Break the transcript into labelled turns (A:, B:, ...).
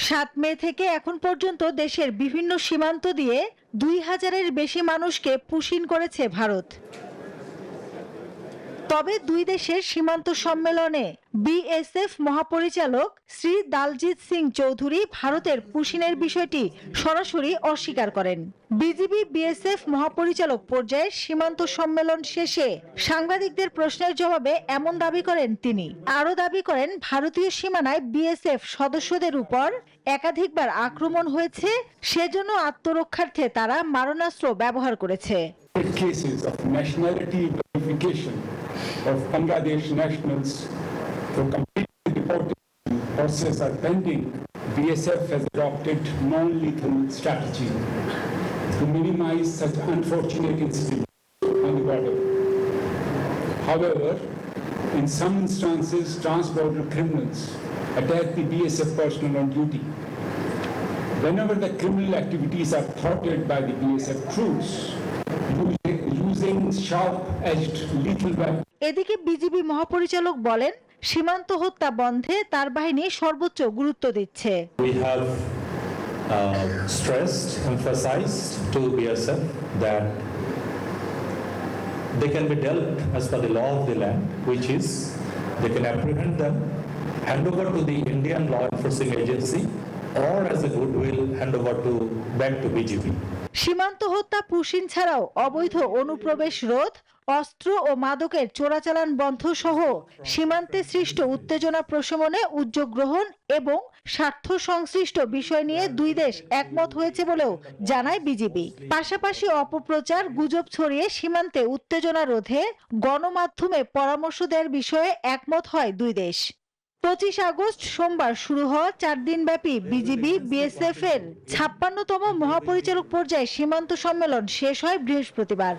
A: সাত মে থেকে এখন পর্যন্ত দেশের বিভিন্ন সীমান্ত দিয়ে দুই হাজারের বেশি মানুষকে পুশিন করেছে ভারত। তবে দুই দেশের সীমান্ত সম্মেলনে বিএসএফ মহাপরিচালক শ্রী দালজিৎ সিং চৌধুরী ভারতের পুশিনের বিষয়টি সরাসরি অস্বীকার করেন। বিজিবি বিএসএফ মহাপরিচালক পর্যায়ে সীমান্ত সম্মেলন শেষে সাংবাদিকদের প্রশ্নের জবাবে এমন দাবি করেন তিনি। আরও দাবি করেন, ভারতীয় সীমানায় বিএসএফ সদস্যদের উপর একাধিকবার আক্রমণ হয়েছে, সেজন্য আত্মরক্ষার্থে তারা মারণাস্ত্র ব্যবহার করেছে।
B: Cases of nationality verification of Bangladesh nationals for completely deportation process are pending, BSF has adopted non-lethal strategy to minimize such unfortunate incidents on the border. However, in some instances, trans-border criminals attack the BSF personnel on duty. Whenever the criminal activities are thwarted by the BSF troops,
A: এদিকে BGB মহাপরিচালক বলেন সীমান্ত হত্যা বন্ধে তার বাহিনী সর্বোচ্চ গুরুত্ব দিচ্ছে
C: We have uh, stressed, emphasized to BSF that they can be dealt as per the law of the land, which is they can apprehend them, hand over to the Indian law enforcing agency, or as a goodwill, hand over to back to BGP.
A: সীমান্ত হত্যা push in ছাড়াও অবৈধ অনুপ্রবেশ রোধ, অস্ত্র ও মাদকের চোরাচালান বন্ধ সহ সীমান্তে সৃষ্ট উত্তেজনা প্রশমনে উদ্যোগ গ্রহণ এবং স্বার্থ সংশ্লিষ্ট বিষয় নিয়ে দুই দেশ একমত হয়েছে বলেও জানায় বিজিবি। পাশাপাশি অপপ্রচার গুজব ছড়িয়ে সীমান্তে উত্তেজনা রোধে গণমাধ্যমে পরামর্শ দেওয়ার বিষয়ে একমত হয় দুই দেশ। পঁচিশ আগস্ট সোমবার শুরু হওয়া চার দিন ব্যাপী বিজিবি বিএসএফ এর ছাপ্পান্নতম মহাপরিচালক পর্যায়ে সীমান্ত সম্মেলন শেষ হয় বৃহস্পতিবার।